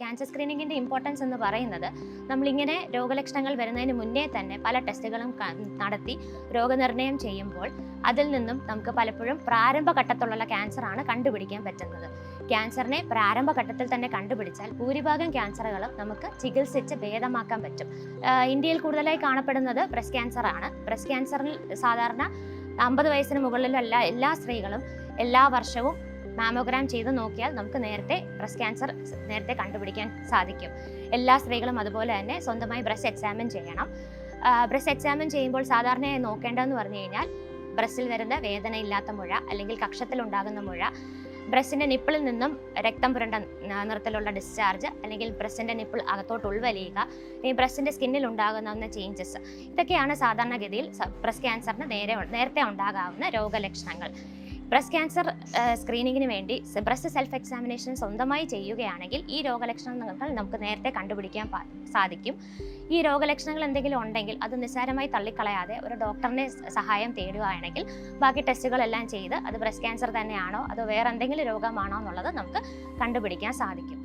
Cancer സ്ക്രീനിങ്ങിന്റെ importance എന്ന് പറയുന്നത് നമ്മളിങ്ങനെ രോഗലക്ഷണങ്ങൾ വരുന്നതിന് മുന്നേ തന്നെ പല ടെസ്റ്റുകളും നടത്തി രോഗനിർണയം ചെയ്യുമ്പോൾ അതിൽ നിന്നും നമുക്ക് പലപ്പോഴും പ്രാരംഭഘട്ടത്തിലുള്ള ക്യാൻസറാണ് കണ്ടുപിടിക്കാൻ പറ്റുന്നത്. ക്യാൻസറിനെ പ്രാരംഭഘട്ടത്തിൽ തന്നെ കണ്ടുപിടിച്ചാൽ ഭൂരിഭാഗം ക്യാൻസറുകളും നമുക്ക് ചികിത്സിച്ച് ഭേദമാക്കാൻ പറ്റും. ഇന്ത്യയിൽ കൂടുതലായി കാണപ്പെടുന്നത് ബ്രസ്റ്റ് ക്യാൻസറാണ് ബ്രസ്റ്റ് ക്യാൻസറിൽ സാധാരണ അമ്പത് വയസ്സിന് മുകളിലുള്ള എല്ലാ സ്ത്രീകളും എല്ലാ വർഷവും മാമോഗ്രാം ചെയ്ത് നോക്കിയാൽ നമുക്ക് നേരത്തെ ബ്രസ്റ്റ് ക്യാൻസർ നേരത്തെ കണ്ടുപിടിക്കാൻ സാധിക്കും. എല്ലാ സ്ത്രീകളും അതുപോലെ തന്നെ സ്വന്തമായി ബ്രസ്റ്റ് എക്സാമിൻ ചെയ്യണം. ബ്രസ്റ്റ് എക്സാമിൻ ചെയ്യുമ്പോൾ സാധാരണയായി നോക്കേണ്ടതെന്ന് പറഞ്ഞു കഴിഞ്ഞാൽ ബ്രസ്റ്റിൽ വരുന്ന വേദനയില്ലാത്ത മുഴ അല്ലെങ്കിൽ കക്ഷത്തിൽ ഉണ്ടാകുന്ന മുഴ ബ്രസ്റ്റിന്റെ നിപ്പിളിൽ നിന്നും രക്തം പുരണ്ട നിറത്തിലുള്ള ഡിസ്ചാർജ് അല്ലെങ്കിൽ ബ്രസ്റ്റിന്റെ നിപ്പിൾ അകത്തോട്ട് ഉൾവലിയുക ഈ ബ്രസ്റ്റിന്റെ സ്കിന്നിൽ ഉണ്ടാകുന്ന ചേഞ്ചസ് ഇതൊക്കെയാണ് സാധാരണഗതിയിൽ ബ്രസ്റ്റ് ക്യാൻസറിന് നേരെ നേരത്തെ ഉണ്ടാകാവുന്ന രോഗലക്ഷണങ്ങൾ. ബ്രസ്റ്റ് ക്യാൻസർ സ്ക്രീനിങ്ങിന് വേണ്ടി ബ്രസ്റ്റ് സെൽഫ് എക്സാമിനേഷൻ സ്വന്തമായി ചെയ്യുകയാണെങ്കിൽ ഈ രോഗലക്ഷണങ്ങൾ നമുക്ക് നേരത്തെ കണ്ടുപിടിക്കാൻ സാധിക്കും. ഈ രോഗലക്ഷണങ്ങൾ എന്തെങ്കിലും ഉണ്ടെങ്കിൽ അത് നിസ്സാരമായി തള്ളിക്കളയാതെ ഒരു ഡോക്ടറിനെ സഹായം തേടുകയാണെങ്കിൽ ബാക്കി ടെസ്റ്റുകളെല്ലാം ചെയ്ത് അത് ബ്രസ്റ്റ് ക്യാൻസർ തന്നെയാണോ അതോ വേറെ എന്തെങ്കിലും രോഗമാണോ എന്നുള്ളത് നമുക്ക് കണ്ടുപിടിക്കാൻ സാധിക്കും.